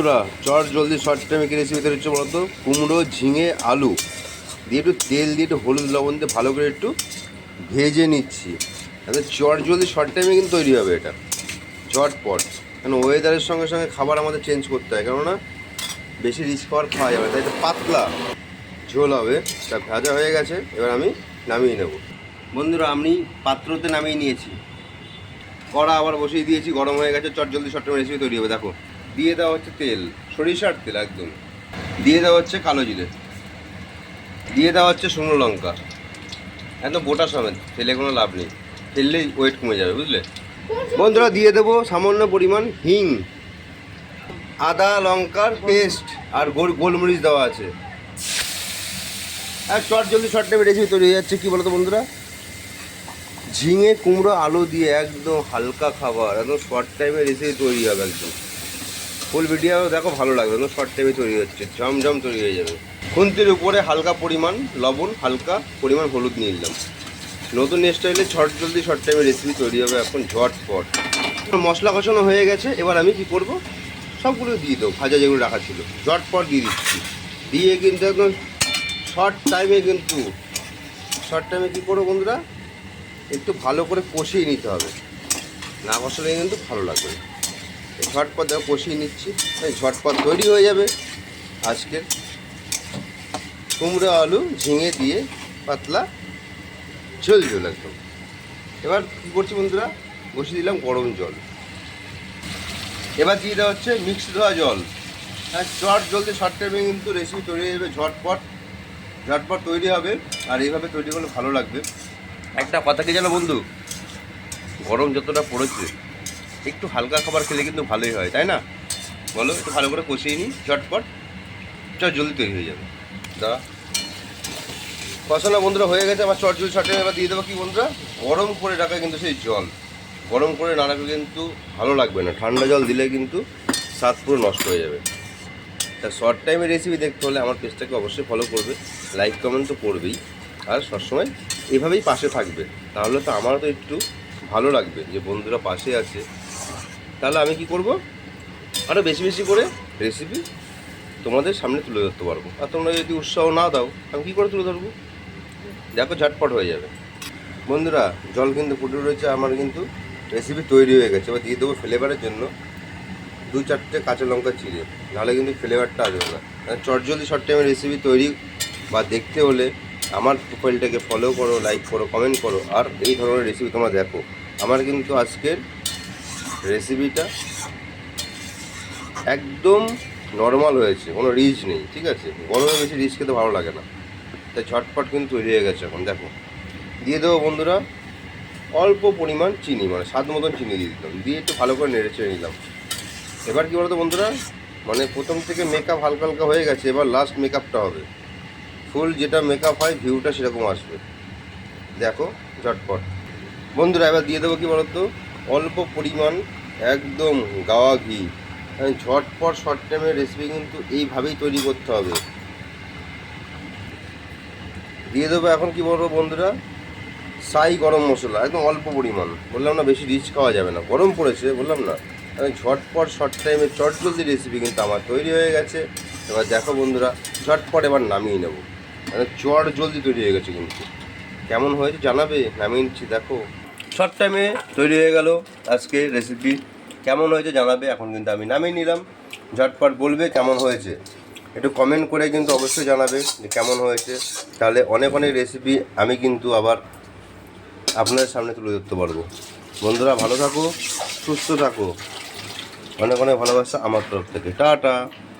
বন্ধুরা, চট জলদি শর্ট টাইমে কি রেসিপি তৈরি হচ্ছে বলতো? কুমড়ো, ঝিঙে, আলু। দিয়ে একটু তেল দিয়ে একটু হলুদ লবণ দিয়ে ভালো করে একটু ভেজে নিচ্ছি। তাহলে চট জলদি শর্ট টাইমে কিন্তু তৈরি হবে এটা। চটপট। কারণ ওয়েদারের সঙ্গে সঙ্গে খাবার আমাদের চেঞ্জ করতে হয়। কেননা বেশি রিচ খাবার খাওয়া যাবে তাই এটা পাতলা ঝোল হবে। তা ভাজা হয়ে গেছে। এবার আমি নামিয়ে নেব। বন্ধুরা, আমি পাত্রতে নামিয়ে নিয়েছি। কড়া আবার বসিয়ে দিয়েছি। গরম হয়ে গেছে। চট জলদি শর্ট রেসিপি তৈরি হবে। দেখো। দিয়ে দেওয়া হচ্ছে তেল, সরিষার তেল একদম। দিয়ে দেওয়া হচ্ছে কালো জিরে। দিয়ে দেওয়া হচ্ছে শুকনো লঙ্কা। একদম গোটা সমেত, ফেলে কোনো লাভ নেই। ফেললেই ওয়েট কমে যাবে, বুঝলে? বন্ধুরা, দিয়ে দেবো সামান্য পরিমাণ হিং, আদা লঙ্কার পেস্ট আর গোল গোলমরিচ দেওয়া আছে। আর চট জলদি শর্ট টাইমে রেসিপি তৈরি হয়ে যাচ্ছে, কী বলতো বন্ধুরা? ঝিঙে, কুমড়ো, আলু দিয়ে একদম হালকা খাবার, একদম শর্ট টাইমে রেসিপি তৈরি হবে একদম। ফুল ভিডিও দেখো, ভালো লাগবে। একদম শর্ট টাইমে তৈরি হচ্ছে, জমজম তৈরি হয়ে যাবে। খুন্তির উপরে হালকা পরিমাণ লবণ, হালকা পরিমাণ হলুদ নিয়ে নিলাম। নতুন স্টাইলে ছট জলদি শর্ট টাইমে রেসিপি তৈরি হবে এখন, ঝটপট। মশলা কষানো হয়ে গেছে, এবার আমি কি করব? সবগুলো দিয়ে দেবো, ভাজা যেগুলো রাখা ছিল। ঝটপট দিয়ে দিচ্ছি। দিয়ে কিন্তু একদম শর্ট টাইমে কিন্তু শর্ট টাইমে কী করব বন্ধুরা? একটু ভালো করে কষিয়ে নিতে হবে। না কষালে কিন্তু ভালো লাগবে ঝটপট কষিয়ে নিচ্ছি। ঝটপট তৈরি হয়ে যাবে। আজকের কুমড়ো, আলু ঝিঙে দিয়ে পাতলা ঝোল ঝোল একদম। এবার কী করছি বন্ধুরা? বসিয়ে দিলাম গরম জল। এবার দিয়ে দেওয়া হচ্ছে মিক্স দেওয়া জল। হ্যাঁ চট জলদি শর্ট টাইমে কিন্তু রেসিপি তৈরি হয়ে যাবে, ঝটপট। ঝটপট তৈরি হবে, আর এইভাবে তৈরি করলে ভালো লাগবে। একটা কথা কি জানো বন্ধু? গরম যতটা পড়েছে একটু হালকা খাবার খেলে কিন্তু ভালোই হয়, তাই না? বলো, একটু ভালো করে কষিয়ে নিই, ঝটপট। চট জলদি তৈরি হয়ে যাবে। দা কষানো বন্ধুরা, হয়ে গেছে আবার চট জল ছটে এবার দিয়ে দেবো কি বন্ধুরা? গরম করে রাখা কিন্তু সেই জল। গরম করে না রাখলে কিন্তু ভালো লাগবে না। ঠান্ডা জল দিলে কিন্তু স্বাদ পুরো নষ্ট হয়ে যাবে। তা শর্ট টাইমে রেসিপি দেখতে হলে আমার পেজটাকে অবশ্যই ফলো করবে। লাইক কমেন্ট তো করবেই। আর সবসময় এভাবেই পাশে থাকবে। তাহলে তো আমারও তো একটু ভালো লাগবে যে বন্ধুরা পাশে আছে। তাহলে আমি কি করব? আরও বেশি বেশি করে রেসিপি তোমাদের সামনে তুলে ধরতে পারব। আর তোমরা যদি উৎসাহ না দাও, আমি কী করে তুলে ধরবো? দেখো, ঝটপট হয়ে যাবে। বন্ধুরা, জল কিন্তু ফুটে রয়েছে, আমার কিন্তু রেসিপি তৈরি হয়ে গেছে। এবার দিয়ে দেবো ফ্লেভারের জন্য দু চারটে কাঁচা লঙ্কা চিড়ে। নাহলে কিন্তু ফ্লেভারটা আসবে না। চট চটজলদি শর্ট টাইমে রেসিপি তৈরি বা দেখতে হলে আমার প্রোফাইলটাকে ফলো করো লাইক করো কমেন্ট করো, আর এই ধরনের রেসিপি তোমরা দেখো। আমার কিন্তু আজকের রেসিপিটা একদম নর্মাল হয়েছে, কোনো রিচ নেই, ঠিক আছে? গরমে বেশি রিচ খেতে ভালো লাগে না। তাই ঝটপট কিন্তু তৈরি হয়ে গেছে এখন, দেখো। দিয়ে দেবো বন্ধুরা, অল্প পরিমাণ চিনি মানে স্বাদ মতন চিনি দিয়ে দিলাম। দিয়ে একটু ভালো করে নেড়ে নিলাম। এবার কী বলতো বন্ধুরা মানে প্রথম থেকে মেকআপ হালকা হালকা হয়ে গেছে, এবার লাস্ট মেকআপটা হবে। ফুল যেটা মেকআপ হয় ভিউটা সেরকম আসবে। দেখো, ঝটপট। বন্ধুরা, এবার দিয়ে দেবো কি বলতো? অল্প পরিমাণ একদম গাওয়া ঘি। কারণ ঝটপট শর্ট টাইমের রেসিপি কিন্তু এইভাবেই তৈরি করতে হবে। দিয়ে দেবো এখন কি বলব বন্ধুরা? সাই গরম মশলা, একদম অল্প পরিমাণ। বললাম না বেশি রিচ খাওয়া যাবে না, গরম পড়েছে, বললাম না। ঝটপট শর্ট টাইমে চট জলদি রেসিপি কিন্তু আমার তৈরি হয়ে গেছে। এবার দেখো বন্ধুরা, ঝটপট এবার নামিয়ে নেব। মানে চট জলদি তৈরি হয়ে গেছে কিন্তু। কেমন হয়েছে জানাবে? নামিয়ে নিচ্ছি, দেখো। শর্ট টাইমে তৈরি হয়ে গেল আজকে রেসিপি কেমন হয়েছে জানাবে এখন কিন্তু আমি নামিয়ে নিলাম। ঝটপট বলবে কেমন হয়েছে। একটু কমেন্ট করে কিন্তু অবশ্যই জানাবে যে কেমন হয়েছে। তাহলে অনেক অনেক রেসিপি আমি কিন্তু আবার আপনাদের সামনে তুলে ধরতে পারব। বন্ধুরা ভালো থাকো, সুস্থ থাকো। অনেক অনেক ভালোবাসা আমার তরফ থেকে। টাটা।